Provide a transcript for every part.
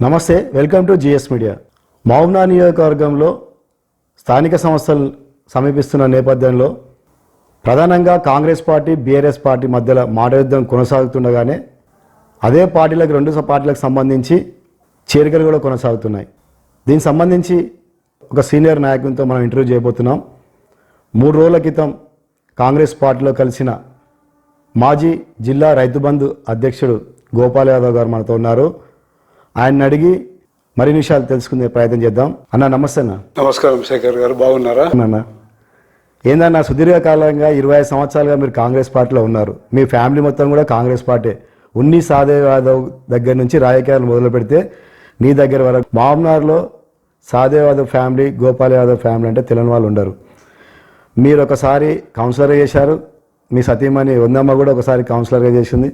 నమస్తే welcome to GS media. మౌనా నియోజకవర్గంలో స్థానిక సంస్థలు సమీపిస్తున్న నేపథ్యంలో ప్రధానంగా కాంగ్రెస్ పార్టీ బీఆర్ఎస్ పార్టీ మధ్యలో మాట యుద్ధం కొనసాగుతుండగానే అదే పార్టీలకు రెండు పార్టీలకు సంబంధించి చేరికలు కూడా కొనసాగుతున్నాయి. దీనికి సంబంధించి ఒక సీనియర్ నాయకునితో మనం ఇంటర్వ్యూ చేయబోతున్నాం. మూడు రోజుల క్రితం కాంగ్రెస్ పార్టీలో కలిసిన మాజీ జిల్లా రైతు బంధు అధ్యక్షుడు గోపాల్ యాదవ్ గారు మనతో ఉన్నారు. ఆయన్ని అడిగి మరిన్ని విషయాలు తెలుసుకునే ప్రయత్నం చేద్దాం. అన్న నమస్తే అన్న. నమస్కారం శేఖర్ గారు. బాగున్నారా? అన్న ఏందన్న సుదీర్ఘకాలంగా ఇరవై ఐదు సంవత్సరాలుగా మీరు కాంగ్రెస్ పార్టీలో ఉన్నారు. మీ ఫ్యామిలీ మొత్తం కూడా కాంగ్రెస్ పార్టీ. ఉన్ని సాదేవ్ యాదవ్ దగ్గర నుంచి రాజకీయాలు మొదలు పెడితే నీ దగ్గర వరకు మామనార్లో సాదేవ్ యాదవ్ ఫ్యామిలీ గోపాల్ యాదవ్ ఫ్యామిలీ అంటే తెలియని వాళ్ళు ఉండరు. మీరు ఒకసారి కౌన్సిలర్ చేశారు. మీ సతీమణి వందమ్మ కూడా ఒకసారి కౌన్సిలర్గా చేసింది.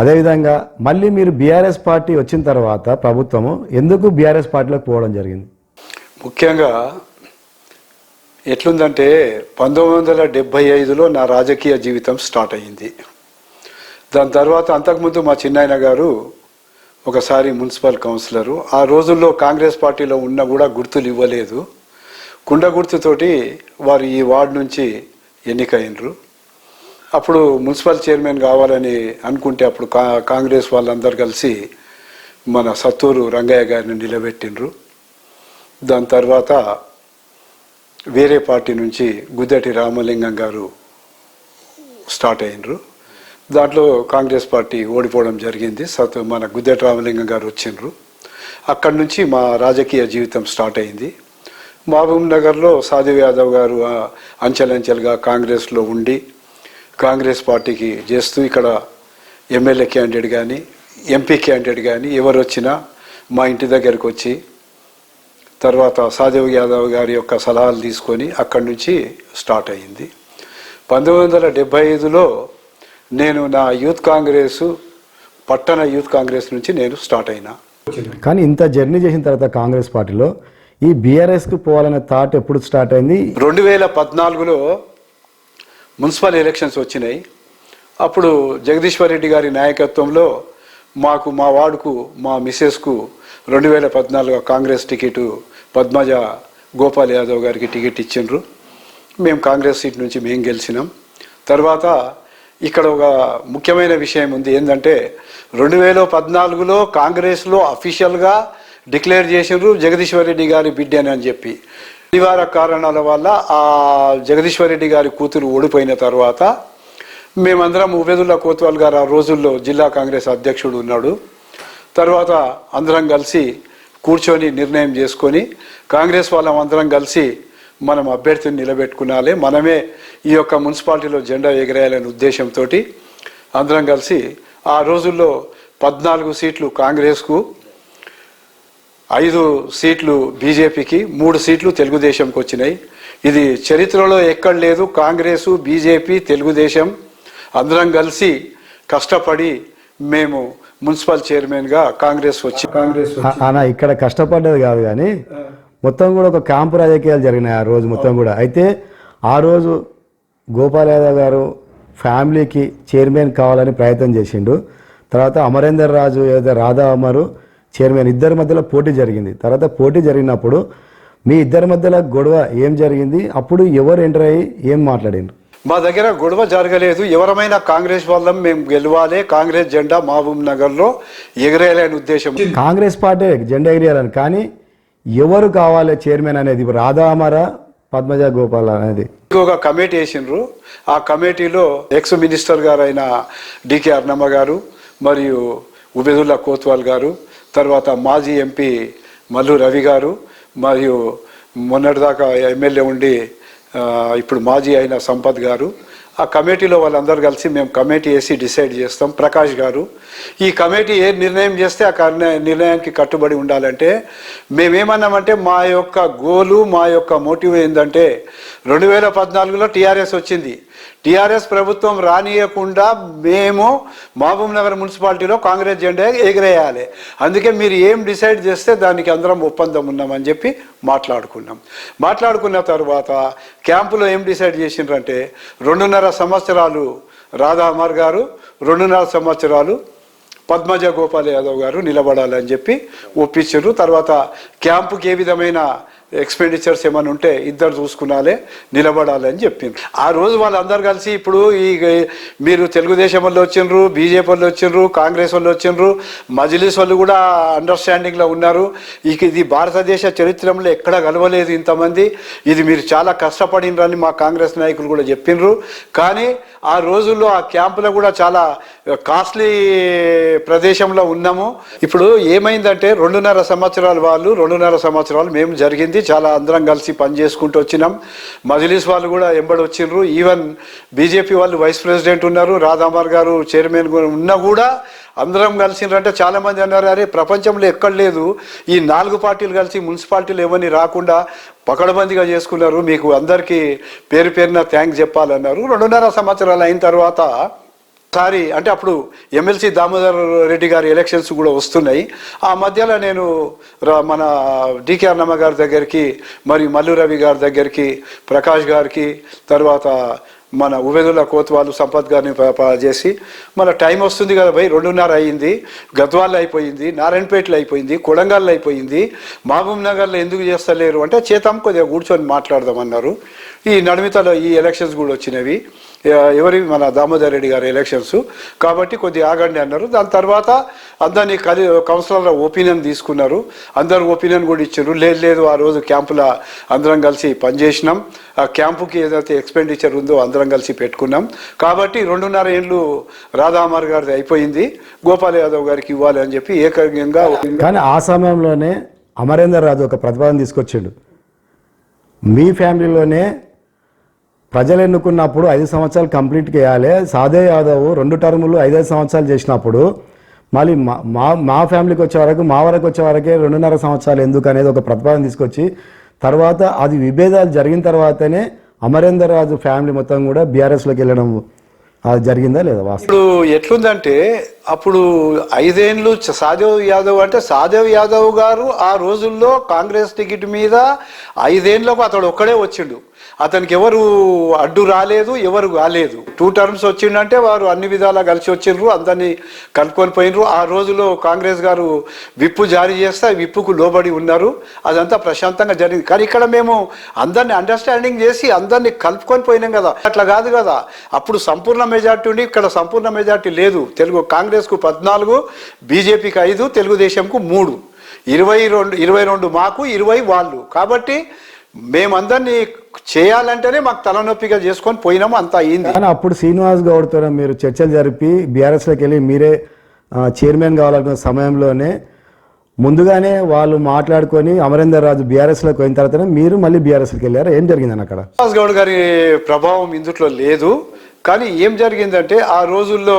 అదేవిధంగా మళ్ళీ మీరు బీఆర్ఎస్ పార్టీ వచ్చిన తర్వాత ప్రభుత్వము ఎందుకు బీఆర్ఎస్ పార్టీలోకి పోవడం జరిగింది? ముఖ్యంగా ఎట్లుందంటే పంతొమ్మిది వందల డెబ్భై ఐదులో నా రాజకీయ జీవితం స్టార్ట్ అయ్యింది. దాని తర్వాత అంతకుముందు మా చిన్నాయన గారు ఒకసారి మున్సిపల్ కౌన్సిలరు. ఆ రోజుల్లో కాంగ్రెస్ పార్టీలో ఉన్న కూడా గుర్తులు ఇవ్వలేదు. కుండ గుర్తుతోటి వారు ఈ వార్డు నుంచి ఎన్నికైనరు. అప్పుడు మున్సిపల్ చైర్మన్ కావాలని అనుకుంటే అప్పుడు కా కాంగ్రెస్ వాళ్ళందరూ కలిసి మన సత్తూరు రంగయ్య గారిని నిలబెట్టిండ్రు. దాని తర్వాత వేరే పార్టీ నుంచి గుద్దటి రామలింగం గారు స్టార్ట్ అయినరు. దాంట్లో కాంగ్రెస్ పార్టీ ఓడిపోవడం జరిగింది. సత్ మన గుద్దటి రామలింగం గారు వచ్చిండ్రు. అక్కడి నుంచి మా రాజకీయ జీవితం స్టార్ట్ అయింది. మహబూబ్ నగర్లో సాధు యాదవ్ గారు అంచెలంచెలుగా కాంగ్రెస్లో ఉండి కాంగ్రెస్ పార్టీకి చేస్తూ ఇక్కడ ఎమ్మెల్యే క్యాండిడేట్ కానీ ఎంపీ క్యాండిడేట్ కానీ ఎవరు వచ్చినా మా ఇంటి దగ్గరకు వచ్చి తర్వాత సాదేవ్ యాదవ్ గారి యొక్క సలహాలు తీసుకొని అక్కడి నుంచి స్టార్ట్ అయ్యింది. పంతొమ్మిది వందల డెబ్బై ఐదులో నేను నా యూత్ కాంగ్రెస్ పట్టణ యూత్ కాంగ్రెస్ నుంచి నేను స్టార్ట్ అయినా. కానీ ఇంత జర్నీ చేసిన తర్వాత కాంగ్రెస్ పార్టీలో ఈ బీఆర్ఎస్కి పోవాలనే థాట్ ఎప్పుడు స్టార్ట్ అయింది? రెండు వేల పద్నాలుగులో మున్సిపల్ ఎలక్షన్స్ వచ్చినాయి. అప్పుడు జగదీశ్వర్ రెడ్డి గారి నాయకత్వంలో మాకు మా వార్డుకు మా మిస్సెస్కు రెండు వేల పద్నాలుగు కాంగ్రెస్ టికెట్ పద్మజ గోపాల్ యాదవ్ గారికి టికెట్ ఇచ్చిండ్రు. మేము కాంగ్రెస్ సీట్ నుంచి మేము గెలిచినాం. తర్వాత ఇక్కడ ఒక ముఖ్యమైన విషయం ఉంది ఏంటంటే రెండు వేల పద్నాలుగులో కాంగ్రెస్లో అఫీషియల్గా డిక్లేర్ చేసిండ్రు జగదీశ్వర్ రెడ్డి గారి బిడ్డని అని చెప్పి. అనివార్య కారణాల వల్ల ఆ జగదీశ్వర్ రెడ్డి గారి కూతురు ఓడిపోయిన తర్వాత మేమందరం ఉబేదుల్లా కోత్వాల్ గారు ఆ రోజుల్లో జిల్లా కాంగ్రెస్ అధ్యక్షుడు ఉన్నాడు. తర్వాత అందరం కలిసి కూర్చొని నిర్ణయం చేసుకొని కాంగ్రెస్ వాళ్ళం అందరం కలిసి మనం అభ్యర్థిని నిలబెట్టుకునాలి మనమే ఈ యొక్క మున్సిపాలిటీలో జెండా ఎగరేయాలనే ఉద్దేశంతో అందరం కలిసి ఆ రోజుల్లో పద్నాలుగు సీట్లు కాంగ్రెస్కు ఐదు సీట్లు బీజేపీకి మూడు సీట్లు తెలుగుదేశంకి వచ్చినాయి. ఇది చరిత్రలో ఎక్కడ లేదు. కాంగ్రెసు బీజేపీ తెలుగుదేశం అందరం కలిసి కష్టపడి మేము మున్సిపల్ చైర్మన్గా కాంగ్రెస్ వచ్చి కాంగ్రెస్ ఇక్కడ కష్టపడ్డది కాదు కానీ మొత్తం కూడా ఒక క్యాంపు రాజకీయాలు జరిగినాయి ఆ రోజు మొత్తం కూడా. అయితే ఆ రోజు గోపాల్ యాదవ్ గారు ఫ్యామిలీకి చైర్మన్ కావాలని ప్రయత్నం చేసిండు. తర్వాత అమరేందర్ రాజు ఏదో రాధా అమరు చైర్మన్ ఇద్దరి మధ్యలో పోటీ జరిగింది. తర్వాత పోటీ జరిగినప్పుడు మీ ఇద్దరి మధ్యలో గొడవ ఏం జరిగింది? అప్పుడు ఎవరు ఎంటర్ అయ్యి ఏం మాట్లాడిండ్రు? మా దగ్గర గొడవ జరగలేదు. ఎవరమైనా కాంగ్రెస్ వాళ్ళం మేము గెలవాలి. కాంగ్రెస్ జెండా మహబూబ్ నగర్లో ఎగరేయాలనే ఉద్దేశం. కాంగ్రెస్ పార్టీ జెండా ఎగిరియాలని కానీ ఎవరు కావాలి చైర్మన్ అనేది? ఇప్పుడు రాధా అమరా పద్మజ గోపాల్ అనేది. ఒక కమిటీ వేసిండ్రు. ఆ కమిటీలో ఎక్స్ మినిస్టర్ గారు అయిన డికే అర్ణమ్మ గారు మరియు ఉబేదుల్లా కోత్వాల్ గారు తర్వాత మాజీ ఎంపీ మల్లు రవి గారు మరియు మొన్నటిదాకా ఎమ్మెల్యే ఉండి ఇప్పుడు మాజీ అయిన సంపత్ గారు. ఆ కమిటీలో వాళ్ళందరూ కలిసి మేము కమిటీ వేసి డిసైడ్ చేస్తాం. ప్రకాష్ గారు. ఈ కమిటీ ఏ నిర్ణయం చేస్తే ఆ కర్ణ- నిర్ణయానికి కట్టుబడి ఉండాలంటే మేమేమన్నామంటే మా యొక్క గోలు మా యొక్క మోటివ్ ఏంటంటే రెండు వేల పద్నాలుగులో టీఆర్ఎస్ వచ్చింది. టీఆర్ఎస్ ప్రభుత్వం రానియకుండా మేము మహబూబ్ నగర్ మున్సిపాలిటీలో కాంగ్రెస్ జెండా ఎగిరేయాలి. అందుకే మీరు ఏం డిసైడ్ చేస్తే దానికి అందరం ఒప్పందం ఉన్నామని చెప్పి మాట్లాడుకున్నాం. మాట్లాడుకున్న తర్వాత క్యాంపులో ఏం డిసైడ్ చేసిండ్రంటే రెండున్నర సంవత్సరాలు రాధా అమర్ గారు రెండున్నర సంవత్సరాలు పద్మజ గోపాల్ యాదవ్ గారు నిలబడాలని చెప్పి ఒప్పించారు తర్వాత క్యాంపుకి ఏ విధమైన ఎక్స్పెండిచర్స్ ఏమైనా ఉంటే ఇద్దరు చూసుకున్నాలే నిలబడాలని చెప్పిండ్రు. ఆ రోజు వాళ్ళందరూ కలిసి ఇప్పుడు ఈ మీరు తెలుగుదేశం వాళ్ళు వచ్చిండ్రు బీజేపీ వాళ్ళు వచ్చిండ్రు కాంగ్రెస్ వాళ్ళు వచ్చిండ్రు మజిలీస్ వాళ్ళు కూడా అండర్స్టాండింగ్లో ఉన్నారు. ఇక ఇది భారతదేశ చరిత్రంలో ఎక్కడ కలవలేదు ఇంతమంది. ఇది మీరు చాలా కష్టపడినరని మా కాంగ్రెస్ నాయకులు కూడా చెప్పిండ్రు. కానీ ఆ రోజుల్లో ఆ క్యాంపులో కూడా చాలా కాస్ట్లీ ప్రదేశంలో ఉన్నాము. ఇప్పుడు ఏమైందంటే రెండున్నర సంవత్సరాలు వాళ్ళు రెండున్నర సంవత్సరాలు మేము జరిగింది. చాలా అందరం కలిసి పని చేసుకుంటూ వచ్చినాం. మజిలీస్ వాళ్ళు కూడా ఎంబడి వచ్చిండ్రు ఈవెన్ బీజేపీ వాళ్ళు వైస్ ప్రెసిడెంట్ ఉన్నారు. రాధామార్ గారు చైర్మన్ ఉన్నా కూడా అందరం కలిసిండ్రంటే చాలామంది అన్నారు అరే ప్రపంచంలో ఎక్కడ లేదు. ఈ నాలుగు పార్టీలు కలిసి మున్సిపాలిటీలు ఏమని రాకుండా పకడబందిగా చేసుకున్నారు. మీకు అందరికీ పేరు పేరున థ్యాంక్స్ చెప్పాలన్నారు. రెండున్నర సంవత్సరాలు అయిన తర్వాత సారి అంటే అప్పుడు ఎమ్మెల్సీ దామోదర్ రెడ్డి గారి ఎలక్షన్స్ కూడా వస్తున్నాయి. ఆ మధ్యలో నేను రా- మన డికే అన్నమ్మ గారి దగ్గరికి మరి మల్లు రవి గారి దగ్గరికి ప్రకాష్ గారికి తర్వాత మన ఉబేదుల్లా కోత్వాలు సంపత్ గారిని ప- చేసి మన టైం వస్తుంది కదా భయ్ రెండున్నర అయింది గద్వాల్లో అయిపోయింది నారాయణపేటలో అయిపోయింది కొడంగల్లో అయిపోయింది మహబూబ్ నగర్లో ఎందుకు చేస్తలేరు? అంటే చేతాం కొద్దిగా కూర్చొని మాట్లాడదామన్నారు. ఈ నడిమితలో ఈ ఎలక్షన్స్ కూడా వచ్చినవి. ఎవరి? మన దామోదర్ రెడ్డి గారి ఎలక్షన్స్ కాబట్టి కొద్దిగా ఆగండి అన్నారు. దాని తర్వాత అందరినీ కలి కౌన్సిలర్ల ఒపీనియన్ తీసుకున్నారు. అందరు ఒపీనియన్ కూడా ఇచ్చారు. లేదు లేదు ఆ రోజు క్యాంపుల అందరం కలిసి పనిచేసినాం. ఆ క్యాంపుకి ఏదైతే ఎక్స్పెండిచర్ ఉందో అందరం కలిసి పెట్టుకున్నాం. కాబట్టి రెండున్నర ఏళ్ళు రాధామార్ గారిది అయిపోయింది. గోపాల్ యాదవ్ గారికి ఇవ్వాలి అని చెప్పి ఏకంగా కానీ ఆ సమయంలోనే అమరేందర్ రాజు ఒక ప్రతిపాదన తీసుకొచ్చాడు. మీ ఫ్యామిలీలోనే ప్రజలు ఎన్నుకున్నప్పుడు ఐదు సంవత్సరాలు కంప్లీట్ చేయాలి. సాదే యాదవ్ రెండు టర్ములు ఐదైదు సంవత్సరాలు చేసినప్పుడు మళ్ళీ మా మా మా ఫ్యామిలీకి వచ్చే వరకు మా వరకు వచ్చే వరకే రెండున్నర సంవత్సరాలు ఎందుకు అనేది ఒక ప్రతిపాదన తీసుకొచ్చి తర్వాత అది విభేదాలు జరిగిన తర్వాతనే అమరేందర్ రాజు ఫ్యామిలీ మొత్తం కూడా బీఆర్ఎస్లోకి వెళ్ళడం అది జరిగిందా లేదా ఇప్పుడు ఎట్లుందంటే అప్పుడు ఐదేండ్లు సాదేవ్ యాదవ్ అంటే సాదేవ్ యాదవ్ గారు ఆ రోజుల్లో కాంగ్రెస్ టికెట్ మీద ఐదేండ్లకు అతడు ఒక్కడే వచ్చిండు. అతనికి ఎవరు అడ్డు రాలేదు ఎవరు కాలేదు. టూ టర్మ్స్ వచ్చిండంటే వారు అన్ని విధాలా కలిసి వచ్చిండ్రు అందరినీ కలుపుకొని పోయినరు ఆ రోజులో కాంగ్రెస్ గారు విప్పు జారీ చేస్తే విప్పుకు లోబడి ఉన్నారు. అదంతా ప్రశాంతంగా జరిగింది. కానీ ఇక్కడ మేము అందరిని అండర్స్టాండింగ్ చేసి అందరినీ కలుపుకొని పోయినాం కదా. అట్లా కాదు కదా. అప్పుడు సంపూర్ణ మెజార్టీ ఉండి ఇక్కడ సంపూర్ణ మెజార్టీ లేదు. తెలుగు కాంగ్రెస్కు పద్నాలుగు బీజేపీకి ఐదు తెలుగుదేశంకు మూడు. ఇరవై రెండు ఇరవై రెండు మాకు ఇరవై వాళ్ళు. కాబట్టి మేమందరినీ చేయాలంటేనే మాకు తలనొప్పిగా చేసుకొని పోయినాము అంత అయింది. కానీ అప్పుడు శ్రీనివాస్ గౌడ్తో మీరు చర్చలు జరిపి బీఆర్ఎస్లోకి వెళ్ళి మీరే చైర్మన్ కావాలనుకున్న సమయంలోనే ముందుగానే వాళ్ళు మాట్లాడుకొని అమరేందర్ రాజు బీఆర్ఎస్లోకి పోయిన తర్వాతనే మీరు మళ్ళీ బీఆర్ఎస్లోకి వెళ్ళారు? ఏం జరిగిందని అక్కడ? శ్రీనివాస్ గౌడ్ గారి ప్రభావం ఇందుట్లో లేదు. కానీ ఏం జరిగిందంటే ఆ రోజుల్లో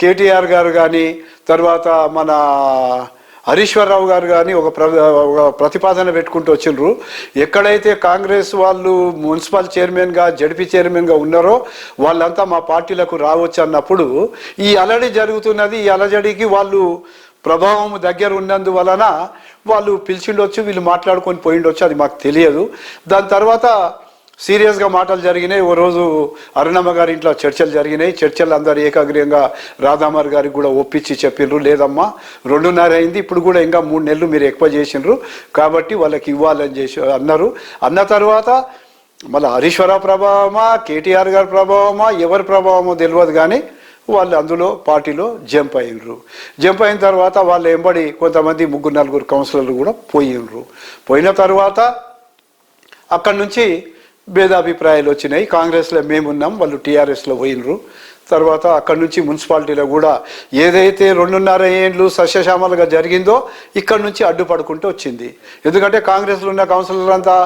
కేటీఆర్ గారు కానీ తర్వాత మన హరీశ్వరరావు గారు కానీ ఒక ప్ర ఒక ప్రతిపాదన పెట్టుకుంటూ వచ్చిండ్రు. ఎక్కడైతే కాంగ్రెస్ వాళ్ళు మున్సిపల్ చైర్మన్గా జడ్పీ చైర్మన్గా ఉన్నారో వాళ్ళంతా మా పార్టీలకు రావచ్చు అన్నప్పుడు ఈ అలడి జరుగుతున్నది. ఈ అలజడికి వాళ్ళు ప్రభావం దగ్గర ఉన్నందువలన వాళ్ళు పిలిచిండొచ్చు వీళ్ళు మాట్లాడుకొని పోయిండొచ్చు అది మాకు తెలియదు. దాని తర్వాత సీరియస్గా మాటలు జరిగినాయి. ఓ రోజు అరుణమ్మ గారి ఇంట్లో చర్చలు జరిగినాయి. చర్చలు అందరు ఏకాగ్రీయంగా రాధామారి గారికి కూడా ఒప్పించి చెప్పిండ్రు లేదమ్మా రెండున్నర అయింది. ఇప్పుడు కూడా ఇంకా మూడు నెలలు మీరు ఎక్కువ చేసిండ్రు. కాబట్టి వాళ్ళకి ఇవ్వాలని చేసి అన్నారు. అన్న తర్వాత మళ్ళీ హరీశ్వర ప్రభావమా కేటీఆర్ గారి ప్రభావమా ఎవరి ప్రభావమో తెలియదు కానీ వాళ్ళు అందులో పార్టీలో జంప్ అయినరు జంప్ అయిన తర్వాత వాళ్ళు ఎంబడి కొంతమంది ముగ్గురు నలుగురు కౌన్సిలర్లు కూడా పోయినరు పోయిన తర్వాత అక్కడి నుంచి భేదాభిప్రాయాలు వచ్చినాయి. కాంగ్రెస్లో మేమున్నాం వాళ్ళు టీఆర్ఎస్లో పోయినరు. తర్వాత అక్కడి నుంచి మున్సిపాలిటీలో కూడా ఏదైతే రెండున్నర ఏండ్లు సస్యశ్యామలుగా జరిగిందో ఇక్కడ నుంచి అడ్డుపడుకుంటూ వచ్చింది. ఎందుకంటే కాంగ్రెస్లో ఉన్న కౌన్సిలర్ అంతా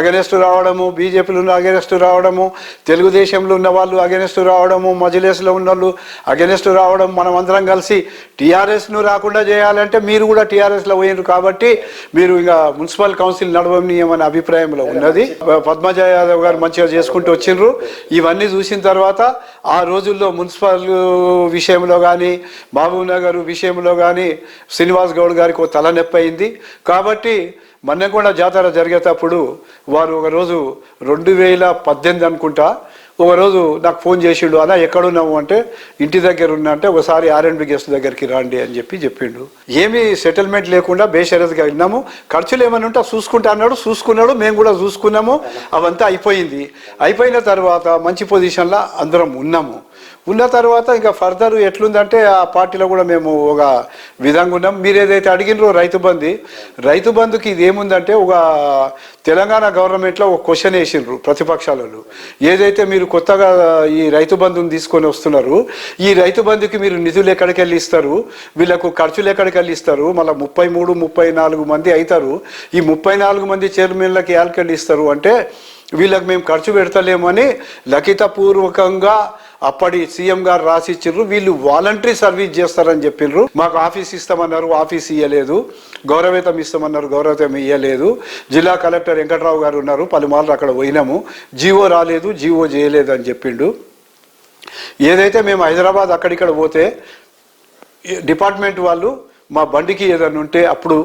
అగెనెస్ట్ రావడము బీజేపీలో ఉన్న అగెనెస్ట్ రావడము తెలుగుదేశంలో ఉన్న వాళ్ళు అగెనెస్ట్ రావడము మజిలేస్లో ఉన్న వాళ్ళు అగెనెస్ట్ రావడం మనం అందరం కలిసి టీఆర్ఎస్ను రాకుండా చేయాలంటే మీరు కూడా టీఆర్ఎస్లో పోయినారు కాబట్టి మీరు ఇంకా మున్సిపల్ కౌన్సిల్ నడవనీయమనే అభిప్రాయంలో ఉన్నది. పద్మజ యాదవ్ గారు మంచిగా చేసుకుంటూ వచ్చిండ్రు ఇవన్నీ చూసిన తర్వాత ఆ రోజుల్లో మున్సిపల్ విషయంలో కానీ మహబూబ్ నగర్ విషయంలో కానీ శ్రీనివాస్ గౌడ్ గారికి ఒక తలనొప్పి అయింది. కాబట్టి మన్నెకొండ జాతర జరిగేటప్పుడు వారు ఒకరోజు రెండు వేల పద్దెనిమిది అనుకుంటా ఒకరోజు నాకు ఫోన్ చేసిండు అన్న ఎక్కడున్నావు? అంటే ఇంటి దగ్గర ఉన్నా. అంటే ఒకసారి ఆర్ఎండ్బి గెస్ట్ దగ్గరికి రండి అని చెప్పి చెప్పిండు. ఏమీ సెటిల్మెంట్ లేకుండా బేషరత్గా విన్నాము. ఖర్చులు ఏమైనా ఉంటే చూసుకుంటా అన్నాడు. చూసుకున్నాడు. మేము కూడా చూసుకున్నాము. అవంతా అయిపోయింది. అయిపోయిన తర్వాత మంచి పొజిషన్లో అందరం ఉన్నాము. ఉన్న తర్వాత ఇంకా ఫర్దర్ ఎట్లుందంటే ఆ పార్టీలో కూడా మేము ఒక విధంగా ఉన్నాం. మీరు ఏదైతే అడిగినరో రైతు బంధు రైతు బంధుకి ఇది ఏముందంటే ఒక తెలంగాణ గవర్నమెంట్లో ఒక క్వశ్చన్ వేసిండ్రు ప్రతిపక్షాలలో. ఏదైతే మీరు కొత్తగా ఈ రైతు బంధుని తీసుకొని వస్తున్నారు ఈ రైతు బంధుకి మీరు నిధులు ఎక్కడికి వెళ్ళి ఇస్తారు? వీళ్ళకు ఖర్చులు ఎక్కడికి వెళ్ళి ఇస్తారు? మళ్ళీ ముప్పై మూడు ముప్పై నాలుగు మంది అవుతారు. ఈ ముప్పై నాలుగు మంది చైర్మన్లకి యాల్కెళ్ళి ఇస్తారు అంటే వీళ్ళకి మేము ఖర్చు పెడతలేమని లఖితపూర్వకంగా అప్పటి సీఎం గారు రాసిచ్చిర్రు వీళ్ళు వాలంటరీ సర్వీస్ చేస్తారని చెప్పిండ్రు మాకు ఆఫీస్ ఇస్తామన్నారు ఆఫీస్ ఇవ్వలేదు గౌరవేతం ఇస్తామన్నారు గౌరవేతం ఇవ్వలేదు జిల్లా కలెక్టర్ వెంకట్రావు గారు ఉన్నారు పలుమార్లు అక్కడ పోయినాము. జీవో రాలేదు జీవో చేయలేదు అని చెప్పిండు. ఏదైతే మేము హైదరాబాద్ అక్కడిక్కడ పోతే డిపార్ట్మెంట్ వాళ్ళు మా బండికి ఏదైనా ఉంటే అప్పుడు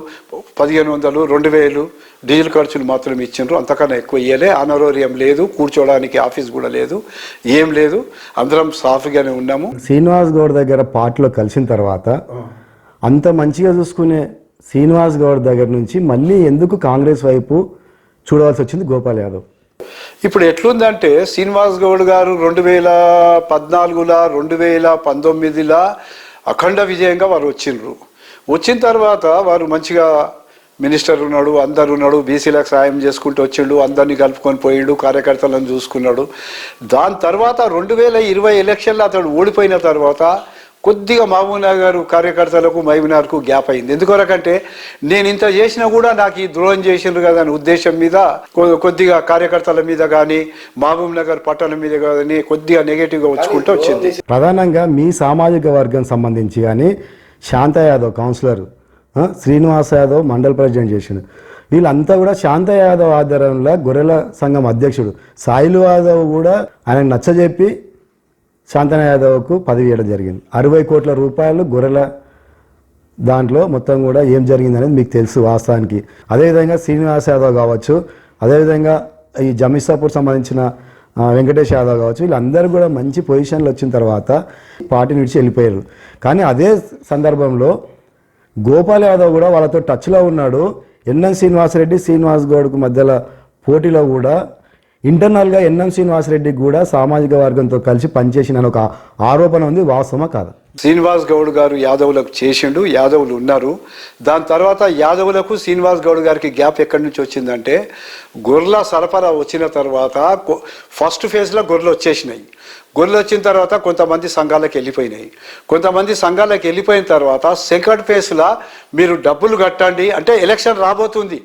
పదిహేను వందలు రెండు వేలు డీజిల్ ఖర్చులు మాత్రం ఇచ్చిండ్రు. అంతకన్నా ఎక్కువ ఇయ్యలే. అనారోగ్యం లేదు కూర్చోవడానికి ఆఫీస్ కూడా లేదు ఏం లేదు. అందరం సాఫీగానే ఉన్నాము. శ్రీనివాస్ గౌడ్ దగ్గర పార్టీలో కలిసిన తర్వాత అంత మంచిగా చూసుకునే శ్రీనివాస్ గౌడ్ దగ్గర నుంచి మళ్ళీ ఎందుకు కాంగ్రెస్ వైపు చూడవలసి వచ్చింది గోపాల్ యాదవ్? ఇప్పుడు ఎట్లుందంటే శ్రీనివాస్ గౌడ్ గారు రెండు వేల పద్నాలుగులా రెండు వేల పంతొమ్మిదిలా అఖండ విజయంగా వారు వచ్చిండ్రు. వచ్చిన తర్వాత వారు మంచిగా మినిస్టర్ ఉన్నాడు అందరు ఉన్నాడు బీసీలకు సాయం చేసుకుంటూ వచ్చిండు అందరినీ కలుపుకొని పోయిండు కార్యకర్తలను చూసుకున్నాడు. దాని తర్వాత రెండు వేల ఇరవై ఎలక్షన్లో అతడు ఓడిపోయిన తర్వాత కొద్దిగా మహబూబ్నగర్ గారు కార్యకర్తలకు మహబూబ్నగర్కు గ్యాప్ అయింది. ఎందుకొరకంటే నేను ఇంత చేసినా కూడా నాకు ఈ ద్రోహం చేసిండ్రు కదా అనే ఉద్దేశం మీద కొద్దిగా కార్యకర్తల మీద కానీ మహబూబ్ నగర్ పట్టణం మీద కానీ కొద్దిగా నెగటివ్గా వచ్చుకుంటూ వచ్చింది. ప్రధానంగా మీ సామాజిక వర్గం సంబంధించి కానీ శాంత యాదవ్ కౌన్సిలర్ శ్రీనివాస శ్రీనివాస్ యాదవ్ మండల్ ప్రెసిడెంట్ చేసిండు. వీళ్ళంతా కూడా శాంత యాదవ్ ఆధ్వర్యంలో గొర్రెల సంఘం అధ్యక్షుడు. సాయిలు యాదవ్ కూడా ఆయనకు నచ్చజెప్పి శాంతన యాదవ్కు పదవి ఇవ్వడం జరిగింది. అరవై కోట్ల రూపాయలు గొర్రెల దాంట్లో మొత్తం కూడా ఏం జరిగింది అనేది మీకు తెలుసు వాస్తవానికి. అదేవిధంగా శ్రీనివాస్ యాదవ్ కావచ్చు అదేవిధంగా ఈ జమిసాపూర్ సంబంధించిన వెంకటేష్ యాదవ్ కావచ్చు వీళ్ళందరూ కూడా మంచి పొజిషన్లు వచ్చిన తర్వాత పార్టీ నుంచి వెళ్ళిపోయారు. కానీ అదే సందర్భంలో గోపాల్ యాదవ్ కూడా వాళ్ళతో టచ్లో ఉన్నాడు. ఎన్ఎం శ్రీనివాసరెడ్డి శ్రీనివాస్ గౌడ్కు మధ్యలో పోటీలో కూడా ఇంటర్నల్గా ఎన్ఎం శ్రీనివాసరెడ్డికి కూడా సామాజిక వర్గంతో కలిసి పనిచేసిన ఒక ఆరోపణ ఉంది. వాస్తవమా కాదా? శ్రీనివాస్ గౌడ్ గారు యాదవులకు చేసిండు యాదవులు ఉన్నారు. దాని తర్వాత యాదవులకు శ్రీనివాస్ గౌడ్ గారికి గ్యాప్ ఎక్కడి నుంచి వచ్చిందంటే గొర్రెల సరఫరా వచ్చిన తర్వాత ఫస్ట్ ఫేజ్లో గొర్రెలు వచ్చేసినాయి. గొర్రెలు వచ్చిన తర్వాత కొంతమంది సంఘాలకు వెళ్ళిపోయినాయి. కొంతమంది సంఘాలకు వెళ్ళిపోయిన తర్వాత సెకండ్ ఫేజ్లో మీరు డబ్బులు కట్టండి అంటే ఎలక్షన్ రాబోతుంది.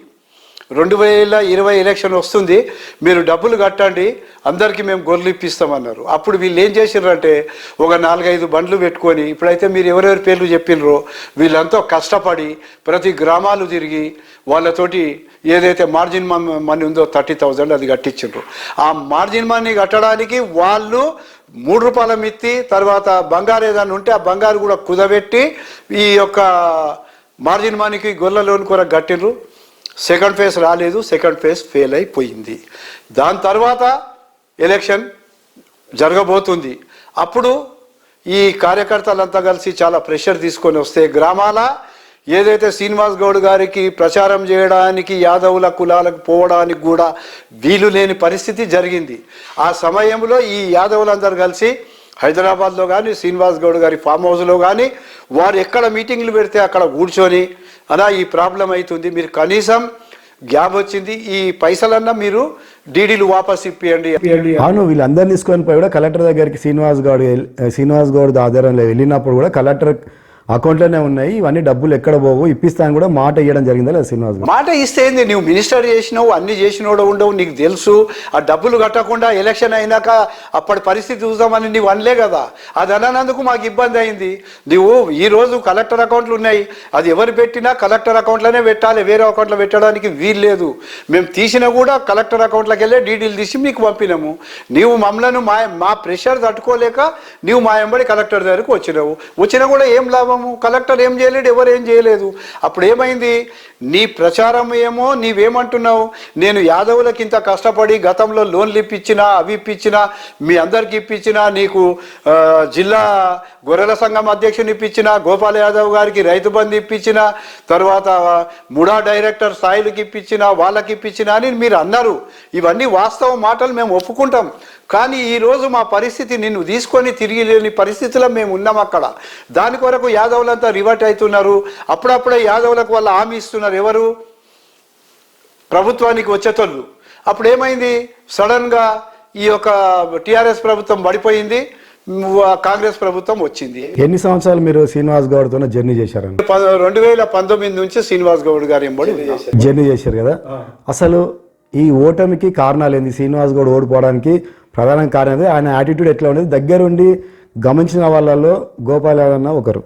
రెండు వేల ఇరవై ఎలక్షన్ వస్తుంది మీరు డబ్బులు కట్టండి అందరికీ మేము గొర్రెలు ఇప్పిస్తామన్నారు. అప్పుడు వీళ్ళు ఏం చేసినారంటే ఒక నాలుగైదు బండ్లు పెట్టుకొని ఇప్పుడైతే మీరు ఎవరెవరి పేర్లు చెప్పినరో వీళ్ళంతా కష్టపడి ప్రతి గ్రామాలు తిరిగి వాళ్ళతోటి ఏదైతే మార్జిన్ మనీ ఉందో థర్టీ థౌజండ్ అది కట్టించిండ్రు. ఆ మార్జిన్ మనీ కట్టడానికి వాళ్ళు మూడు రూపాయల మిత్తి తర్వాత బంగారు ఏదైనా ఉంటే ఆ బంగారు కూడా కుదబెట్టి ఈ యొక్క మార్జిన్ మనీకి గొల్ల లోన్ కొరకు కట్టిండ్రు సెకండ్ ఫేజ్ రాలేదు సెకండ్ ఫేజ్ ఫెయిల్ అయిపోయింది. దాని తర్వాత ఎలక్షన్ జరగబోతుంది. అప్పుడు ఈ కార్యకర్తలంతా కలిసి చాలా ప్రెషర్ తీసుకొని వస్తే గ్రామాల ఏదైతే శ్రీనివాస్ గౌడ్ గారికి ప్రచారం చేయడానికి యాదవుల కులాలకు పోవడానికి కూడా వీలు లేని పరిస్థితి జరిగింది. ఆ సమయంలో ఈ యాదవులందరూ కలిసి హైదరాబాద్లో కానీ శ్రీనివాస్ గౌడ్ గారి ఫామ్ హౌస్లో కానీ వారు ఎక్కడ మీటింగ్లు పెడితే అక్కడ కూర్చొని అలా ఈ ప్రాబ్లం అవుతుంది. మీరు కనీసం గ్యాప్ వచ్చింది ఈ పైసలన్నా మీరు డీడీలు వాపస్ ఇప్పియండి. అవును వీళ్ళందరినీ తీసుకొని పోయి కూడా కలెక్టర్ దగ్గరికి శ్రీనివాస్ గౌడ్ శ్రీనివాస్ గౌడ్ ఆధారంలో వెళ్ళినప్పుడు కూడా కలెక్టర్ అకౌంట్లోనే ఉన్నాయి ఇవన్నీ డబ్బులు ఎక్కడ పోవు ఇప్పిస్తాను కూడా మాట ఇవ్వడం జరిగిందా లేదా శ్రీనివాస్ మాట ఇస్తే ఏంది నువ్వు మినిస్టర్ చేసినావు అన్ని చేసినోడు ఉండవు నీకు తెలుసు ఆ డబ్బులు కట్టకుండా ఎలక్షన్ అయినాక అప్పటి పరిస్థితి చూద్దామని నీవు అనలే కదా. అది అననందుకు మాకు ఇబ్బంది అయింది. నువ్వు ఈ రోజు కలెక్టర్ అకౌంట్లు ఉన్నాయి అది ఎవరు పెట్టినా కలెక్టర్ అకౌంట్లోనే పెట్టాలి వేరే అకౌంట్లో పెట్టడానికి వీలు లేదు. మేము తీసినా కూడా కలెక్టర్ అకౌంట్లోకి వెళ్ళే డీటెయిల్ తీసి మీకు పంపినాము. నీవు మమ్మలను మా మా ప్రెషర్ తట్టుకోలేక నీవు మా ఎంబడి కలెక్టర్ దగ్గరకు వచ్చినావు. వచ్చినా కూడా ఏం లాభం? లాభము కలెక్టర్ ఏం చేయలేడు ఎవరు ఏం చేయలేదు. అప్పుడు ఏమైంది నీ ప్రచారం ఏమో నీవేమంటున్నావు? నేను యాదవులకి ఇంత కష్టపడి గతంలో లోన్లు ఇప్పించినా అవి ఇప్పించినా మీ అందరికి ఇప్పించినా నీకు జిల్లా గొర్రెల సంఘం అధ్యక్షుని ఇప్పించిన గోపాల్ యాదవ్ గారికి రైతు బంధు ఇప్పించిన తర్వాత ముడా డైరెక్టర్ సాయిలకి ఇప్పించిన వాళ్ళకి ఇప్పించిన అని మీరు అన్నారు. ఇవన్నీ వాస్తవ మాటలు మేము ఒప్పుకుంటాం. కానీ ఈరోజు మా పరిస్థితి నిన్ను తీసుకొని తిరిగి లేని పరిస్థితిలో మేము ఉన్నాం అక్కడ. దాని కొరకు యాదవులంతా రివర్ట్ అవుతున్నారు. అప్పుడప్పుడే యాదవులకు వాళ్ళు హామీ ఇస్తున్నారు ఎవరు? ప్రభుత్వానికి వచ్చేటోళ్ళు. అప్పుడు ఏమైంది సడన్గా ఈ యొక్క టిఆర్ఎస్ ప్రభుత్వం పడిపోయింది. కాంగ్రెస్ ప్రభుత్వం వచ్చింది. ఎన్ని సంవత్సరాలు మీరు శ్రీనివాస్ గౌడ్తో జర్నీ చేశారండి ప- రెండు వేల పంతొమ్మిది నుంచి శ్రీనివాస్ గౌడ్ గారు ఎంబడి. జర్నీ చేశారు. కదా? అసలు ఈ ఓటమికి కారణాలు ఏంది శ్రీనివాస్ గౌడ్ ఓడిపోవడానికి ప్రధాన కారణం ఆయన యాటిట్యూడ్ ఎట్లా ఉండేది? దగ్గరుండి గమనించిన వాళ్ళలో గోపాలన్న అన్న ఒకరు.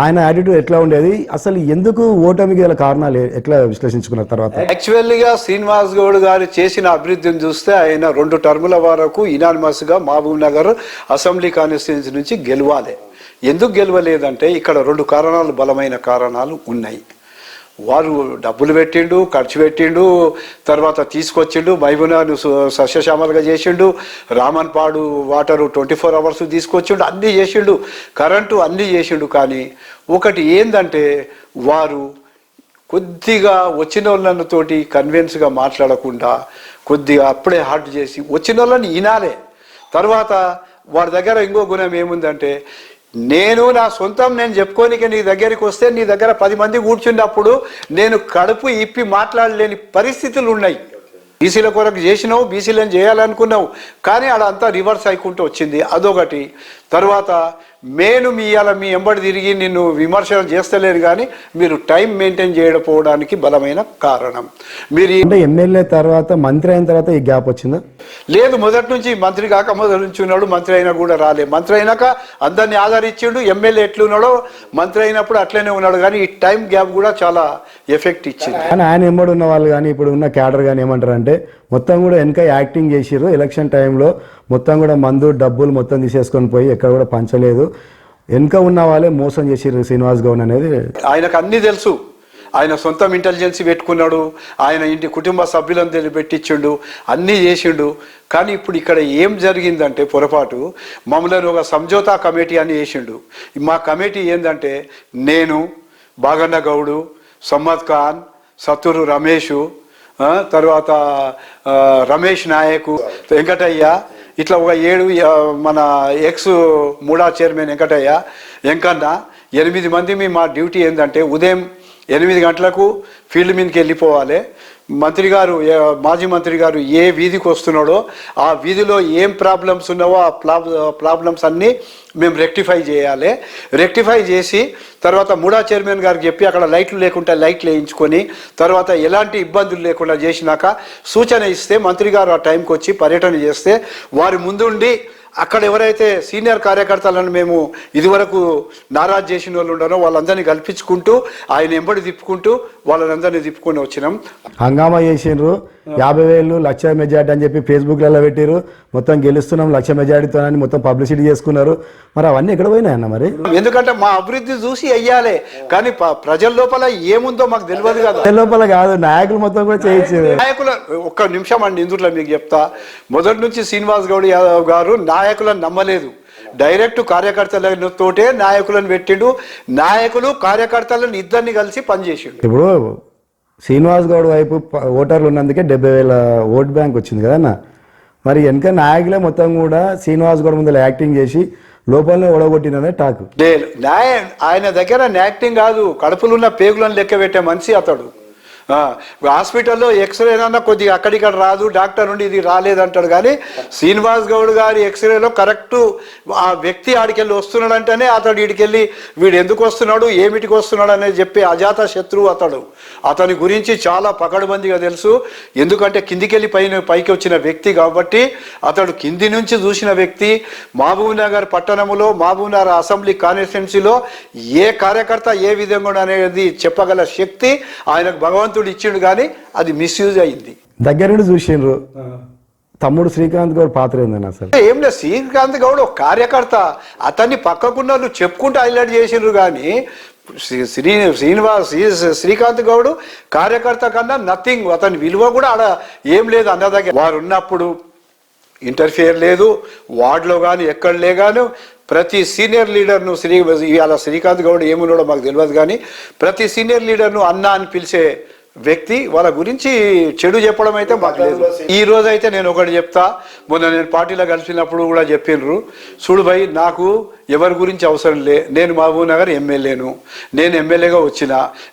ఆయన యాటిట్యూడ్ ఎట్లా ఉండేది? అసలు ఎందుకు ఓటమికి గల కారణాలు ఎట్లా విశ్లేషించుకున్న తర్వాత? యాక్చువల్గా శ్రీనివాస్ గౌడ్ గారు చేసిన అభివృద్ధిని చూస్తే ఆయన రెండు టర్ముల వరకు ఇనానిమస్గా మహబూబ్ నగర్ అసెంబ్లీ కాన్స్టిట్యున్సీ నుంచి గెలవాలి. ఎందుకు గెలవలేదంటే ఇక్కడ రెండు కారణాలు బలమైన కారణాలు ఉన్నాయి. వారు డబ్బులు పెట్టిండు ఖర్చు పెట్టిండు తర్వాత తీసుకొచ్చిండు మైమునాను సస్యశ్యామలుగా చేసిండు Ramanpadu water twenty four hours తీసుకొచ్చిండు అన్నీ చేసిండు కరెంటు అన్నీ చేసిండు. కానీ ఒకటి ఏంటంటే వారు కొద్దిగా వచ్చిన వాళ్ళతోటి కన్విన్స్గా మాట్లాడకుండా కొద్దిగా అప్పుడే హార్ట్ చేసి వచ్చిన వాళ్ళని వినాలే తర్వాత వారి దగ్గర ఇంకో గుణం ఏముందంటే నేను నా సొంతం నేను చెప్పుకోనికే నీ దగ్గరికి వస్తే నీ దగ్గర పది మంది కూర్చున్నప్పుడు నేను కడుపు ఇప్పి మాట్లాడలేని పరిస్థితులు ఉన్నాయి. బీసీల కొరకు చేసినావు బీసీలను చేయాలనుకున్నావు. కానీ ఆడ అంతా రివర్స్ అయికుంటూ వచ్చింది. అదొకటి. తర్వాత నేను మీ ఇవాళ మీ ఎంబడి తిరిగి నిన్ను విమర్శలు చేస్తలేరు కానీ మీరు టైం మెయింటైన్ చేయకపోవడానికి బలమైన కారణం. మీరు ఎమ్మెల్యే తర్వాత మంత్రి అయిన తర్వాత ఈ గ్యాప్ వచ్చిందా? లేదు మొదటి నుంచి మంత్రి కాక మొదటి నుంచి ఉన్నాడు మంత్రి అయినా కూడా రాలే. మంత్రి అయినాక అందరిని ఆదరించిండు ఎమ్మెల్యే ఎట్లున్నాడో మంత్రి అయినప్పుడు అట్లనే ఉన్నాడు కానీ ఈ టైం గ్యాప్ కూడా చాలా ఎఫెక్ట్ ఇచ్చింది. కానీ ఆయన ఎంబడి ఉన్న వాళ్ళు కానీ ఇప్పుడు ఉన్న క్యాడర్ కానీ ఏమంటారంటే మొత్తం కూడా వెనక యాక్టింగ్ చేసిర్రు. ఎలక్షన్ టైంలో మొత్తం కూడా మందు డబ్బులు మొత్తం తీసేసుకొని పోయి ఎక్కడ కూడా పంచలేదు. వెనక ఉన్న వాళ్ళే మోసం చేసిర్రు శ్రీనివాస్ గౌడ్ అనేది. ఆయనకు అన్నీ తెలుసు. ఆయన సొంతం ఇంటెలిజెన్సీ పెట్టుకున్నాడు. ఆయన ఇంటి కుటుంబ సభ్యులను తెలి- పెట్టించిండు అన్నీ చేసిండు. కానీ ఇప్పుడు ఇక్కడ ఏం జరిగిందంటే పొరపాటు మమ్మల్ని ఒక సంజోతా కమిటీ అని చేసిండు. మా కమిటీ ఏంటంటే నేను బాగన్న గౌడు సమ్మద్ ఖాన్ సతురు రమేషు తర్వాత రమేష్ నాయకు వెంకటయ్య ఇట్లా ఒక ఏడు మన ఎక్స్ మూడా చైర్మన్ వెంకటయ్య వెంకన్న ఎనిమిది మంది మీ మా డ్యూటీ ఏంటంటే ఉదయం ఎనిమిది గంటలకు ఫీల్డ్ మీదకి వెళ్ళిపోవాలి. మంత్రి గారు మాజీ మంత్రి గారు ఏ వీధికి వస్తున్నాడో ఆ వీధిలో ఏం ప్రాబ్లమ్స్ ఉన్నావో ఆ ప్రాబ్ ప్రాబ్లమ్స్ అన్నీ మేము రెక్టిఫై చేయాలి. రెక్టిఫై చేసి తర్వాత మూడా చైర్మన్ గారికి చెప్పి అక్కడ లైట్లు లేకుంటే లైట్లు వేయించుకొని తర్వాత ఎలాంటి ఇబ్బందులు లేకుండా చేసినాక సూచన ఇస్తే మంత్రి గారు ఆ టైంకి వచ్చి పర్యటన చేస్తే వారి ముందుండి అక్కడ ఎవరైతే సీనియర్ కార్యకర్తలను మేము ఇదివరకు నారాజ్ చేసిన వాళ్ళు ఉన్నారో వాళ్ళందరినీ కల్పించుకుంటూ ఆయన ఎంబడి తిప్పుకుంటూ వాళ్ళందరినీ తిప్పుకొని వచ్చినాం. హంగామా చేసిండ్రు. యాభై వేలు లక్ష మెజార్టీ అని చెప్పి ఫేస్బుక్లలో పెట్టిర్రు. మొత్తం గెలుస్తున్నాం లక్ష మెజార్టీతో అని మొత్తం పబ్లిసిటీ చేసుకున్నారు. మరి అవన్నీ ఎక్కడ పోయినాయన్న మరి? ఎందుకంటే మా అభివృద్ధి చూసి వెయ్యాలి కానీ ప్రజల లోపల ఏముందో మాకు తెలియదు కదా. లోపల కాదు నాయకులు మొత్తం కూడా చేయించారు. నాయకుల ఒక్క నిమిషం అండి ఇందులో మీకు చెప్తా. మొదటి నుంచి శ్రీనివాస్ గౌడ్ యాదవ్ గారు నాయకులను నమ్మలేదు. డైరెక్ట్ కార్యకర్తలతోటే నాయకులను పెట్టిండు. నాయకులు కార్యకర్తలను ఇద్దరిని కలిసి పనిచేసిండు. ఇప్పుడు శ్రీనివాస్ గౌడ్ వైపు ఓటర్లు ఉన్నందుకే డెబ్బై వేల ఓట్ బ్యాంక్ వచ్చింది కదన్న మరి వెనక నాయకులే మొత్తం కూడా శ్రీనివాస్ గౌడ్ ముందర యాక్టింగ్ చేసి లోపలనే ఓడగొట్టిననే టాక్. లేదు ఆయన దగ్గర యాక్టింగ్ కాదు కడుపులున్న పేగులను లెక్క పెట్టే మనిషి అతడు. హాస్పిటల్లో ఎక్స్రే అన్నా కొద్దిగా అక్కడిక్కడ రాదు డాక్టర్ నుండి ఇది రాలేదంటాడు కానీ శ్రీనివాస్ గౌడ్ గారి ఎక్స్రేలో కరెక్ట్ ఆ వ్యక్తి ఆడికెళ్ళి వస్తున్నాడంటేనే అతడు వీడికెళ్ళి వీడు ఎందుకు వస్తున్నాడు ఏమిటికి వస్తున్నాడు అనేది చెప్పి అజాత శత్రువు అతడు. అతని గురించి చాలా పగడుబందిగా తెలుసు. ఎందుకంటే కిందికెళ్ళి పైన పైకి వచ్చిన వ్యక్తి కాబట్టి అతడు కింది నుంచి చూసిన వ్యక్తి. మహబూబ్ నగర్ పట్టణంలో మహబూబ్ నగర్ అసెంబ్లీ కాన్స్టిట్యున్సీలో ఏ కార్యకర్త ఏ విధంగా అనేది చెప్పగల శక్తి ఆయనకు భగవంతుడు ఇచ్చిండు కానీ అది మిస్యూజ్ అయింది. దగ్గర నుండి చూసిండ్రు. తమ్ముడు శ్రీకాంత్ గౌడ్ పాత్ర ఏందన్న అసలు? ఏం లేదు శ్రీకాంత్ గౌడ్ ఒక కార్యకర్త. అతన్ని పక్కకున్న వాళ్ళు చెప్పుకుంటూ హైలైట్ చేసిండ్రు కానీ శ్రీ- శ్రీ శ్రీనివాస్ శ్రీ- శ్రీకాంత్ గౌడ్ కార్యకర్త కన్నా నథింగ్ అతని విలువ కూడా ఆడ ఏం లేదు అన్న దగ్గర. వారు ఉన్నప్పుడు ఇంటర్ఫియర్ లేదు వార్డులో కానీ ఎక్కడ లేగాను ప్రతి సీనియర్ లీడర్ను శ్రీ ఇవాళ శ్రీకాంత్ గౌడ్ ఏమున్నాడో మాకు తెలియదు కానీ ప్రతి సీనియర్ లీడర్ను అన్న అని పిలిచే వ్యక్తి వాళ్ళ గురించి చెడు చెప్పడం అయితే మాకు లేదు. ఈ రోజు అయితే నేను ఒకటి చెప్తా. మొన్న నేను పార్టీలో కలిసినప్పుడు కూడా చెప్పిండ్రు చూడు భయ్ నాకు ఎవరి గురించి అవసరం లే. నేను మహబూబ్ నగర్ ఎమ్మెల్యేను. నేను ఎమ్మెల్యేగా వచ్చిన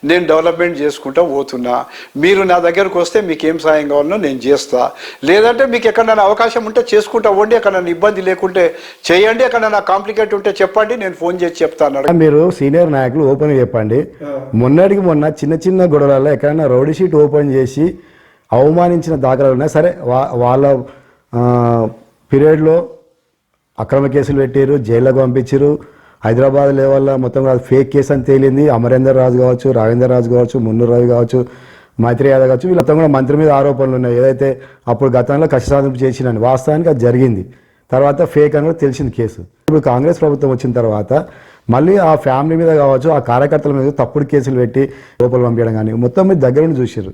నేను డెవలప్మెంట్ చేసుకుంటా పోతున్నా. మీరు నా దగ్గరకు వస్తే మీకు ఏం సాయం కావాలనో నేను చేస్తా. లేదంటే మీకు ఎక్కడైనా అవకాశం ఉంటే చేసుకుంటా వండి ఎక్కడైనా ఇబ్బంది లేకుంటే చేయండి ఎక్కడైనా కాంప్లికేట్ ఉంటే చెప్పండి నేను ఫోన్ చేసి చెప్తాను. మీరు సీనియర్ నాయకులు ఓపెన్ చెప్పండి. మొన్నటికి మొన్న చిన్న చిన్న గొడవలలో ఎక్కడైనా రౌడీ షీట్ ఓపెన్ చేసి అవమానించిన దాఖలాలు ఉన్నాయి. సరే వా- వాళ్ళ పీరియడ్లో అక్రమ కేసులు పెట్టారు జైల్లోకి పంపించారు హైదరాబాద్ లెవెల్ మొత్తం కూడా ఫేక్ కేసు అని తేలింది. అమరేందర్ రాజు కావచ్చు రాజేందర్ రాజు కావచ్చు మున్నూరు రాజు కావచ్చు మైత్రి యాదవ్ కావచ్చు వీళ్ళంతా కూడా మంత్రి మీద ఆరోపణలు ఉన్నాయి. ఏదైతే అప్పుడు గతంలో కక్ష సాధింపు చేసినని వాస్తవానికి అది జరిగింది. తర్వాత ఫేక్ అని కూడా తెలిసింది కేసు. ఇప్పుడు కాంగ్రెస్ ప్రభుత్వం వచ్చిన తర్వాత మళ్ళీ ఆ ఫ్యామిలీ మీద కావచ్చు ఆ కార్యకర్తల మీద తప్పుడు కేసులు పెట్టి లోపల పంపించడం కానీ మొత్తం మీద దగ్గర నుండి చూసారు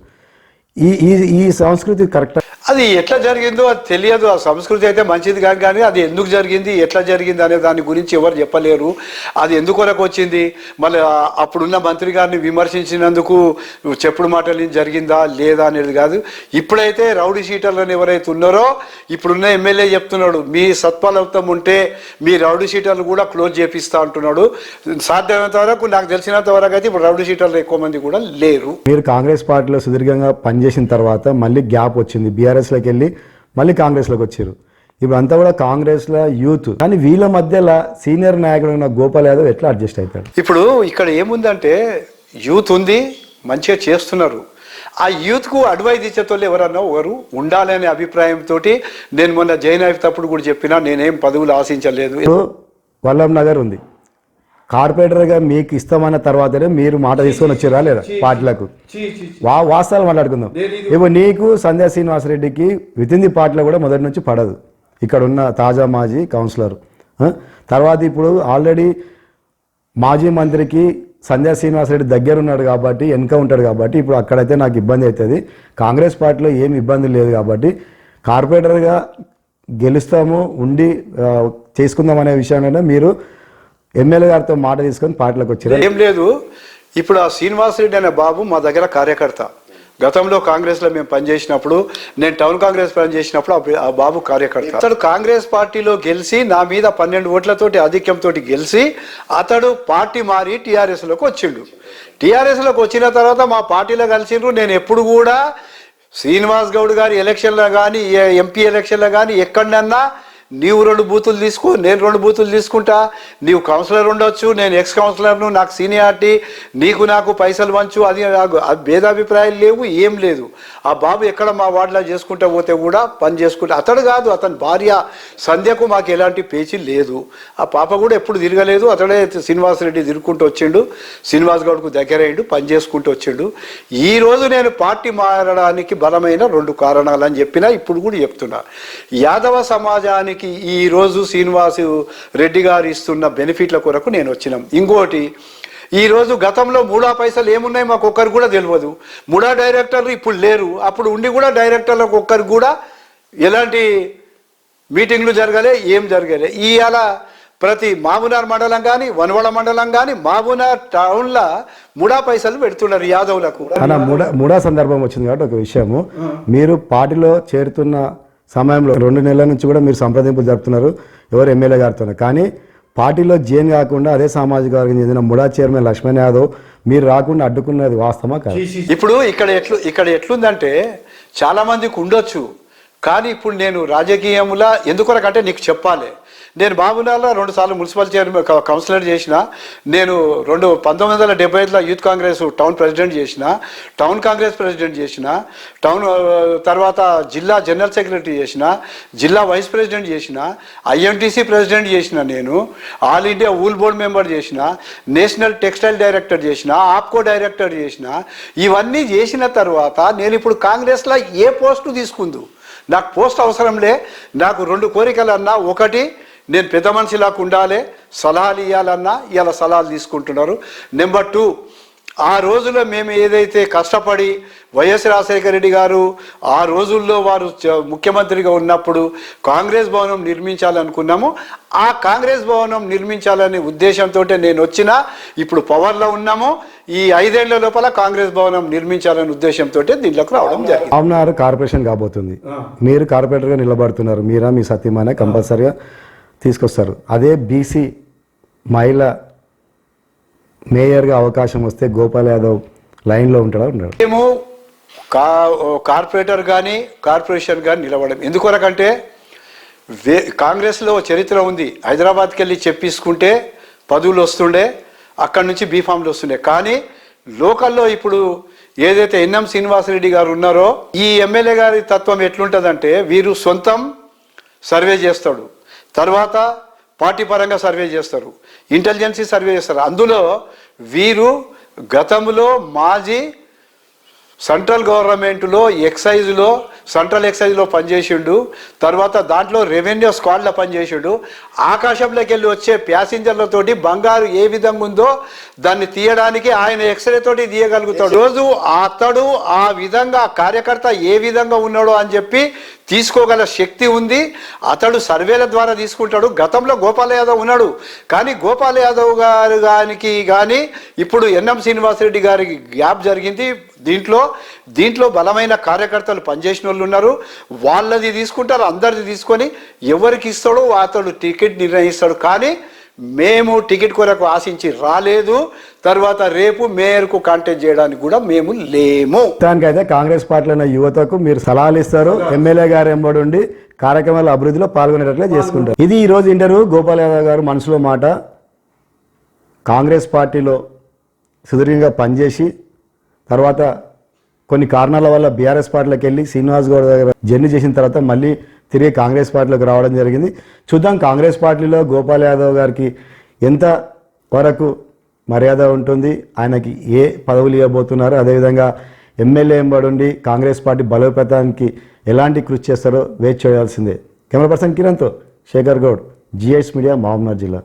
ఈ ఈ ఈ సంస్కృతి కరెక్ట్ అది ఎట్లా జరిగిందో అది తెలియదు. ఆ సంస్కృతి అయితే మంచిది కాదు కానీ అది ఎందుకు జరిగింది ఎట్లా జరిగింది అనే దాని గురించి ఎవరు చెప్పలేరు. అది ఎందుకొరకు వచ్చింది? మళ్ళీ అప్పుడున్న మంత్రి గారిని విమర్శించినందుకు చెప్పుడు మాటలు జరిగిందా లేదా అనేది కాదు. ఇప్పుడైతే రౌడీ షీటర్లను ఎవరైతే ఉన్నారో ఇప్పుడున్న ఎమ్మెల్యే చెప్తున్నాడు మీ సత్ఫలితం ఉంటే మీ రౌడీ షీటర్లు కూడా క్లోజ్ చేపిస్తా అంటున్నాడు. సాధ్యమైనంత వరకు నాకు తెలిసినంత వరకు అయితే ఇప్పుడు రౌడీ షీటర్లు ఎక్కువ మంది కూడా లేరు. మీరు కాంగ్రెస్ పార్టీలో సుదీర్ఘంగా పనిచేసిన తర్వాత మళ్ళీ గ్యాప్ వచ్చింది. బీఆర్ఎస్లోకి వెళ్ళి మళ్ళీ కాంగ్రెస్లోకి వచ్చారు. ఇప్పుడు అంతా కూడా కాంగ్రెస్లో యూత్. కానీ వీళ్ళ మధ్యలో సీనియర్ నాయకుడు ఉన్న గోపాల్ యాదవ్ ఎట్లా అడ్జస్ట్ అవుతాడు? ఇప్పుడు ఇక్కడ ఏముందంటే యూత్ ఉంది మంచిగా చేస్తున్నారు. ఆ యూత్కు అడ్వైజ్ ఇచ్చేతోళ్ళు ఎవరన్నా ఒకరు ఉండాలనే అభిప్రాయంతో నేను మొన్న జైన్ అయినప్పుడు కూడా చెప్పినా నేనేం పదవులు ఆశించలేదు. వల్లం నగర్ ఉంది. కార్పొరేటర్గా మీకు ఇస్తామన్న తర్వాతనే మీరు మాట తీసుకొని వచ్చారా లేదా పార్టీలకు? వా వాస్తవాలు మాట్లాడుకుందాం. ఇప్పుడు నీకు సంధ్యా శ్రీనివాసరెడ్డికి విత్ ఇన్ ది పార్టీలో కూడా మొదటి నుంచి పడదు. ఇక్కడ ఉన్న తాజా మాజీ కౌన్సిలర్? తర్వాత ఇప్పుడు ఆల్రెడీ మాజీ మంత్రికి సంధ్యా శ్రీనివాసరెడ్డి దగ్గర ఉన్నాడు కాబట్టి వెనుక ఉంటాడు కాబట్టి ఇప్పుడు అక్కడైతే నాకు ఇబ్బంది అవుతుంది. కాంగ్రెస్ పార్టీలో ఏమి ఇబ్బంది లేదు కాబట్టి కార్పొరేటర్గా గెలుస్తాము ఉండి చేసుకుందాం అనే విషయంలోనే మీరు ఎమ్మెల్యే గారితో మాట తీసుకొని పార్టీలోకి వచ్చారు. ఏం లేదు. ఇప్పుడు ఆ శ్రీనివాసరెడ్డి అనే బాబు మా దగ్గర కార్యకర్త. గతంలో కాంగ్రెస్లో మేము పనిచేసినప్పుడు నేను టౌన్ కాంగ్రెస్ పనిచేసినప్పుడు ఆ బాబు కార్యకర్త. అతడు కాంగ్రెస్ పార్టీలో గెలిచి నా మీద పన్నెండు ఓట్లతోటి ఆధిక్యంతో గెలిచి అతడు పార్టీ మారి టీఆర్ఎస్లోకి వచ్చిండు. టీఆర్ఎస్లోకి వచ్చిన తర్వాత మా పార్టీలో కలిసిండ్రు. నేను ఎప్పుడు కూడా శ్రీనివాస్ గౌడ్ గారి ఎలక్షన్లో కానీ ఎంపీ ఎలక్షన్లో కానీ ఎక్కడన్నా నీవు రెండు బూతులు తీసుకో నేను రెండు బూతులు తీసుకుంటా. నీవు కౌన్సిలర్ ఉండొచ్చు నేను ఎక్స్ కౌన్సిలర్ను నాకు సీనియారిటీ నీకు నాకు పైసలు వంచు అది నాకు భేదాభిప్రాయాలు లేవు ఏం లేదు. ఆ బాబు ఎక్కడ మా వార్డులో చేసుకుంటా పోతే కూడా పని చేసుకుంటా. అతడు కాదు అతని భార్య సంధ్యకు మాకు ఎలాంటి పేచీ లేదు. ఆ పాప కూడా ఎప్పుడు తిరగలేదు అతడే శ్రీనివాస్ రెడ్డి తిరుగుకుంటూ వచ్చిండు శ్రీనివాస్ గౌడ్కు దగ్గరయ్యిండు పని చేసుకుంటూ వచ్చిండు. ఈ రోజు నేను పార్టీ మారడానికి బలమైన రెండు కారణాలు అని చెప్పినా ఇప్పుడు కూడా చెప్తున్నా. యాదవ సమాజానికి ఈ రోజు శ్రీనివాసు రెడ్డి గారు ఇస్తున్న బెనిఫిట్ల కొరకు నేను వచ్చినాం. ఇంకోటి ఈ రోజు గతంలో మూడా పైసలు ఏమున్నాయి మాకు ఒక్కరు కూడా తెలియదు. మూడా డైరెక్టర్లు ఇప్పుడు లేరు. అప్పుడు ఉండి కూడా డైరెక్టర్లకు ఒక్కరు కూడా ఎలాంటి మీటింగ్లు జరగలే ఏం జరగలే. ఇవాళ ప్రతి మామునార్ మండలం కానీ వనవడ మండలం కానీ మామునార్ టౌన్లో ముడా పైసలు పెడుతున్నారు యాదవులకు. మూడా మూడా సందర్భం వచ్చింది కాబట్టి ఒక విషయము. మీరు పార్టీలో చేరుతున్న సమయంలో రెండు నెలల నుంచి కూడా మీరు సంప్రదింపులు జరుపుతున్నారు. ఎవరు ఎమ్మెల్యే గారితో కానీ పార్టీలో జేన్ కాకుండా అదే సామాజిక వర్గం చెందిన ముడా చైర్మన్ లక్ష్మణ్ యాదవ్ మీరు రాకుండా అడ్డుకున్నది వాస్తవమా కాదు? ఇప్పుడు ఇక్కడ ఎట్లు ఇక్కడ ఎట్లుందంటే చాలా మందికి ఉండొచ్చు. కానీ ఇప్పుడు నేను రాజకీయములా ఎందుకొరకంటే నీకు చెప్పాలి. నేను మామూలుగా రెండు సార్లు మున్సిపల్ చైర్మన్ కౌన్సిలర్ చేసిన నేను రెండు పంతొమ్మిది వందల డెబ్బై ఐదులో యూత్ కాంగ్రెస్ టౌన్ ప్రెసిడెంట్ చేసిన టౌన్ కాంగ్రెస్ ప్రెసిడెంట్ చేసిన టౌన్ తర్వాత జిల్లా జనరల్ సెక్రటరీ చేసిన జిల్లా వైస్ ప్రెసిడెంట్ చేసిన ఐఎంటీసీ ప్రెసిడెంట్ చేసిన నేను all India wool board member చేసిన నేషనల్ టెక్స్టైల్ డైరెక్టర్ చేసిన ఆప్కో డైరెక్టర్ చేసిన ఇవన్నీ చేసిన తర్వాత నేను ఇప్పుడు కాంగ్రెస్లో ఏ పోస్టు తీసుకుందు? నాకు పోస్ట్ అవసరం లే నాకు రెండు కోరికలు అన్నా ఒకటి నేను పెద్ద మనిషిలాగా ఉండాలి సలహాలు ఇవ్వాలన్నా ఇవాళ సలహాలు తీసుకుంటున్నారు. నెంబర్ టూ ఆ రోజులో మేము ఏదైతే కష్టపడి వైఎస్ రాజశేఖర రెడ్డి గారు ఆ రోజుల్లో వారు ముఖ్యమంత్రిగా ఉన్నప్పుడు కాంగ్రెస్ భవనం నిర్మించాలనుకున్నాము. ఆ కాంగ్రెస్ భవనం నిర్మించాలనే ఉద్దేశంతో నేను వచ్చిన ఇప్పుడు పవర్లో ఉన్నాము. ఈ ఐదేళ్ళ లోపల కాంగ్రెస్ భవనం నిర్మించాలనే ఉద్దేశంతో దీంట్లోకి రావడం జరిగింది. ఆమ్నార్ కార్పొరేషన్ కాబోతుంది. మీరు కార్పొరేటర్గా నిలబడుతున్నారు. మీరా మీ సత్యమానే కంపల్సరిగా. తీసుకొస్తారు. అదే బీసీ మహిళ మేయర్గా అవకాశం వస్తే గోపాల్ యాదవ్ లైన్లో ఉంటాడా? ఉంటాడు మేము కా కార్పొరేటర్ కానీ కార్పొరేషన్ కానీ నిలబడడం ఎందుకొరకంటే వే కాంగ్రెస్లో చరిత్ర ఉంది. హైదరాబాద్కి వెళ్ళి చెప్పించుకుంటే పదవులు వస్తుండే అక్కడి నుంచి బీఫామ్లు వస్తుండే. కానీ లోకల్లో ఇప్పుడు ఏదైతే ఎన్ఎం శ్రీనివాసరెడ్డి గారు ఉన్నారో ఈ ఎమ్మెల్యే గారి తత్వం ఎట్లుంటుందంటే వీరు సొంతం సర్వే చేస్తాడు. తర్వాత పార్టీ పరంగా సర్వే చేస్తారు. ఇంటెలిజెన్సీ సర్వే చేస్తారు. అందులో వీరు గతంలో మాజీ సెంట్రల్ గవర్నమెంట్లో ఎక్సైజ్లో సెంట్రల్ ఎక్సైజ్లో పనిచేసిండు. తర్వాత దాంట్లో రెవెన్యూ స్క్వాడ్లో పనిచేసిండు. ఆకాశంలోకి వెళ్ళి వచ్చే ప్యాసింజర్లతోటి బంగారు ఏ విధంగా ఉందో దాన్ని తీయడానికి ఆయన ఎక్స్రే తోటి తీయగలుగుతాడు. రోజు అతడు ఆ విధంగా కార్యకర్త ఏ విధంగా ఉన్నాడో అని చెప్పి తీసుకోగల శక్తి ఉంది. అతడు సర్వేల ద్వారా తీసుకుంటాడు. గతంలో గోపాల యాదవ్ ఉన్నాడు. కానీ గోపాల యాదవ్ గారు గారికి కానీ ఇప్పుడు ఎన్ఎం శ్రీనివాసరెడ్డి గారికి గ్యాప్ జరిగింది. దీంట్లో దీంట్లో బలమైన కార్యకర్తలు పనిచేసిన వాళ్ళు ఉన్నారు. వాళ్ళది తీసుకుంటారు అందరిది తీసుకొని ఎవరికి ఇస్తాడో అతడు టికెట్ నిర్ణయిస్తాడు. కానీ మేము టికెట్ కొరకు ఆశించి రాలేదు. తర్వాత రేపు మేయర్కు కాంటాక్ట్ చేయడానికి కూడా మేము లేము. దానికైతే కాంగ్రెస్ పార్టీలో ఉన్న యువతకు మీరు సలహాలు ఇస్తారు. ఎమ్మెల్యే గారు ఎంబడి ఉండి కార్యక్రమాల అభివృద్ధిలో పాల్గొనేటట్లే చేసుకుంటారు. ఇది ఈరోజు ఇంటర్వ్యూ. గోపాల్ యాదవ్ గారు మనసులో మాట. కాంగ్రెస్ పార్టీలో సుదీర్ఘంగా పనిచేసి తర్వాత కొన్ని కారణాల వల్ల బీఆర్ఎస్ పార్టీలోకి వెళ్ళి శ్రీనివాస్ గౌడ్ దగ్గర జర్నీ చేసిన తర్వాత మళ్ళీ తిరిగి కాంగ్రెస్ పార్టీలోకి రావడం జరిగింది. చూద్దాం కాంగ్రెస్ పార్టీలో గోపాల్ యాదవ్ గారికి ఎంత వరకు మర్యాద ఉంటుంది ఆయనకి ఏ పదవులు ఇవ్వబోతున్నారు అదేవిధంగా ఎమ్మెల్యే ఎంబడుండి కాంగ్రెస్ పార్టీ బలోపేతానికి ఎలాంటి కృషి చేస్తారో వేచి చేయాల్సిందే కెమెరా పర్సన్ కిరణ్తో శేఖర్ గౌడ్ జిఎస్ మీడియా మహబూబ్నగర్ జిల్లా.